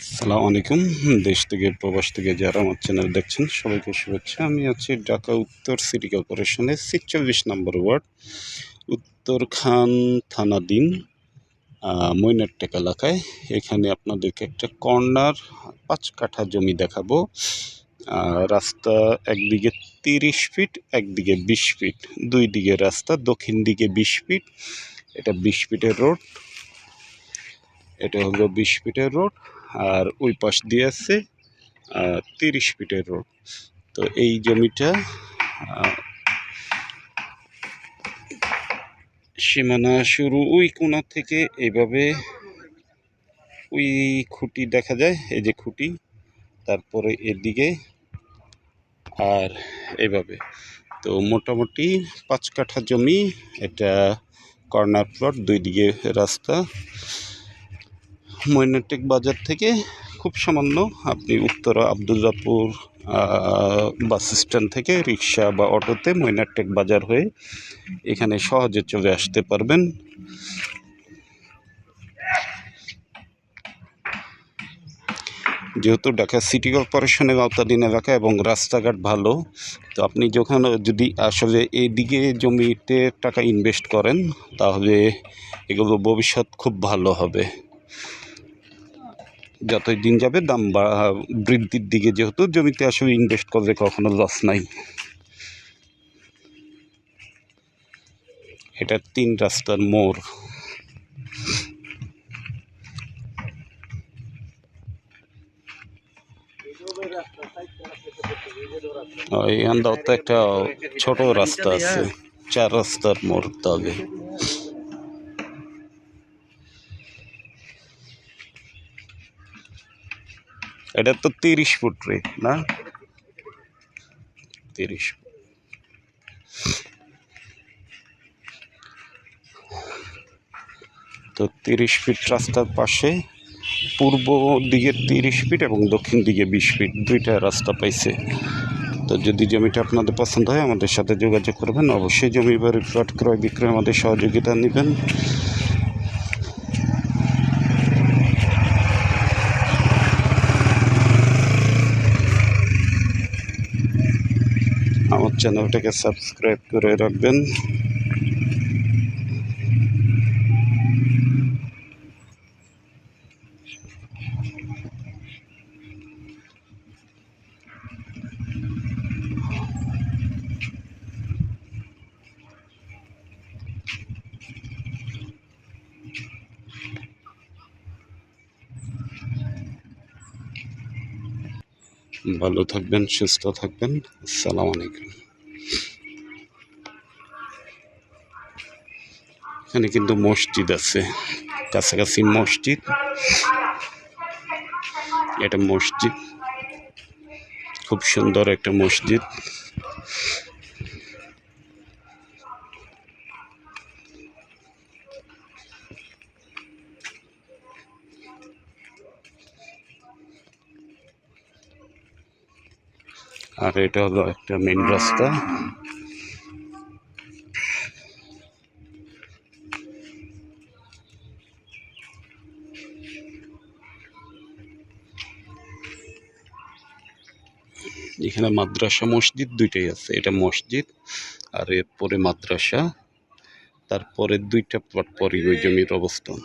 আসসালামু আলাইকুম। দেশ থেকে, প্রবাস থেকে যারা আমার চ্যানেল দেখছেন, সবাইকে শুভেচ্ছা। আমি আছি ঢাকা উত্তর সিটি কর্পোরেশনের ছিচল্লিশ নম্বর ওয়ার্ড উত্তরখান থানাধীন মৈনারটেক এলাকায়। এখানে আপনাদেরকে একটা কর্নার পাঁচ কাঠা জমি দেখাবো। রাস্তা একদিকে তিরিশ ফিট একদিকে বিশ ফিট দুই দিকে রাস্তা, দক্ষিণ দিকে বিশ ফিট এটা বিশ ফিটের রোড এটা হলো বিশ ফিটের রোড আর ওই পাশ দিয়ে আছে তিরিশ ফিটের রোড তো এই জমিটা সীমানা শুরু ওই কোণা থেকে এইভাবে ওই খুঁটি দেখা যায়, এই যে খুঁটি, তারপরে এদিকে আর এভাবে। তো মোটামুটি পাঁচ কাঠা জমি, এটা কর্নার প্লট, দুই দিকে রাস্তা। মৈনাটেক বাজার থেকে খুব সামান্য আপনি উত্তরা আবদুল্লাপুর বাস স্ট্যান্ড থেকে রিক্সা বা অটোতে মৈনাটেক বাজার হয়ে এখানে সহজে চলে আসতে পারবেন। যেহেতু ঢাকা সিটি কর্পোরেশনের আওতাধীন এলাকা এবং রাস্তাঘাট ভালো, তো আপনি যখন যদি আসলে এইদিকে জমিতে টাকা ইনভেস্ট করেন, তাহলে এগুলো ভবিষ্যৎ খুব ভালো হবে। যতই দিন যাবে, দাম বা, বৃদ্ধির দিকে যেহেতু জমিতে আসলে ইনভেস্ট করলে কখনো লস নাই। এটা তিন রাস্তার মোড়। এখান দাও তো একটা ছোট রাস্তা আছে, চার রাস্তার মোড় তবে। এটা তো তিরিশ ফুট রে, না? তিরিশ। তো তিরিশ ফিট রাস্তার পাশে, পূর্ব দিকে তিরিশ ফিট এবং দক্ষিণ দিকে বিশ ফিট দুইটা রাস্তা পাইছে। তো যদি জমিটা আপনাদের পছন্দ হয়, আমাদের সাথে যোগাযোগ করবেন। অবশ্যই জমি বাড়ি প্লট ক্রয় বিক্রয় আমাদের সহযোগিতা নেবেন আমার চ্যানেলটাকে সাবস্ক্রাইব করে রাখবেন। ভালো থাকবেন সুস্থ থাকবেন। আসসালামু আলাইকুম। এখানে কিন্তু মসজিদ আছে, কাছাকাছি মসজিদ। এটা মসজিদ। খুব সুন্দর একটা মসজিদ। আর এটা হলো একটা মেন রাস্তা। এখানে মাদ্রাসা মসজিদ দুইটাই আছে, এটা মসজিদ আর এরপরে মাদ্রাসা, তারপরে দুইটা প্লট পরে ওই জমির অবস্থান।